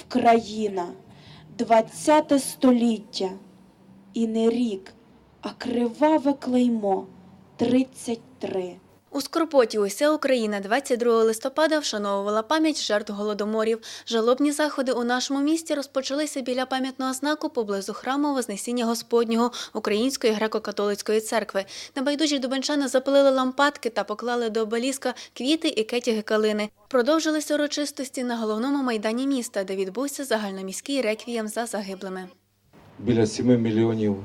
Вкраїна, двадцяте століття, і не рік, а криваве клеймо 33. У Скорпоті уся Україна 22 листопада вшановувала пам'ять жертв голодоморів. Жалобні заходи у нашому місті розпочалися біля пам'ятного знаку поблизу храму Вознесіння Господнього Української греко-католицької церкви. Небайдужі дубенчани запалили лампадки та поклали до обеліска квіти і кетяги калини. Продовжилися урочистості на головному майдані міста, де відбувся загальноміський реквієм за загиблими. біля 7 мільйонів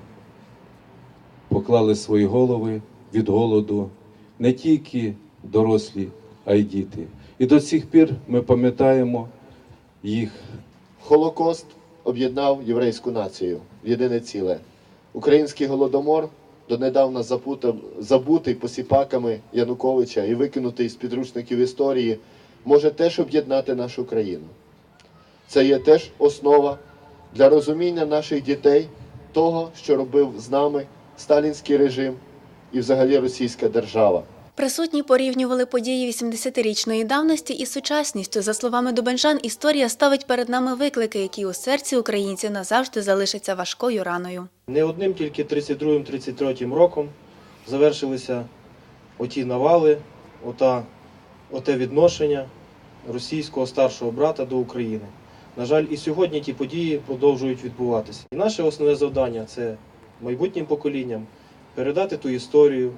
поклали свої голови від голоду не тільки дорослі, а й діти. І до сих пір ми пам'ятаємо їх. Холокост об'єднав єврейську націю в єдине ціле. Український голодомор, донедавна запутав, забутий посіпаками Януковича і викинутий з підручників історії, може теж об'єднати нашу країну. Це є теж основа для розуміння наших дітей того, що робив з нами сталінський режим і взагалі російська держава. Присутні порівнювали події 80-річної давності із сучасністю. За словами Дубенжан, історія ставить перед нами виклики, які у серці українців назавжди залишаться важкою раною. Не одним тільки 32-33 роком завершилися оті навали, ота, оте відношення російського старшого брата до України. На жаль, і сьогодні ті події продовжують відбуватися. І наше основне завдання це майбутнім поколінням передати ту історію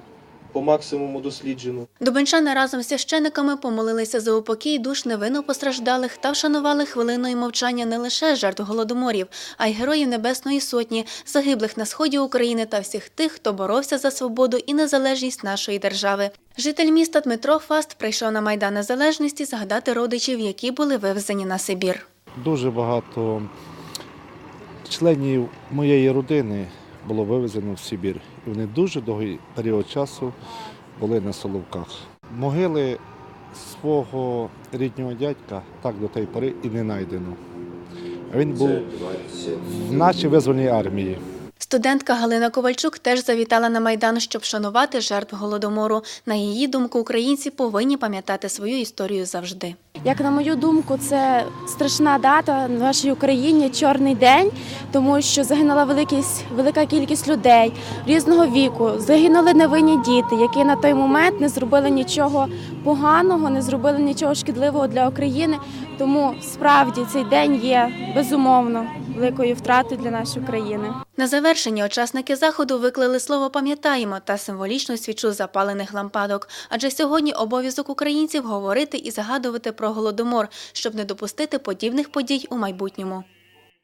по максимуму досліджену. Дубенчани разом з священиками помолилися за упокій душ невинно постраждалих та вшанували хвилиною мовчання не лише жертв голодоморів, а й героїв Небесної Сотні, загиблих на сході України та всіх тих, хто боровся за свободу і незалежність нашої держави. Житель міста Дмитро Фаст прийшов на Майдан Незалежності згадати родичів, які були вивезені на Сибір. Дуже багато членів моєї родини було вивезено в Сибір. І вони дуже довгий період часу були на Соловках. Могили свого ріднього дядька так до тієї пори і не знайдено. Він був в нашій визвольній армії. Студентка Галина Ковальчук теж завітала на Майдан, щоб шанувати жертв голодомору. На її думку, українці повинні пам'ятати свою історію завжди. Як на мою думку, це страшна дата в нашій Україні, чорний день, тому що загинула великість, велика кількість людей різного віку. Загинули невинні діти, які на той момент не зробили нічого поганого, не зробили нічого шкідливого для України. Тому справді цей день є безумовно великою втратою для нашої країни. На завершення учасники заходу виклали слово пам'ятаємо та символічну свічу запалених лампадок. Адже сьогодні обов'язок українців говорити і згадувати про голодомор, щоб не допустити подібних подій у майбутньому.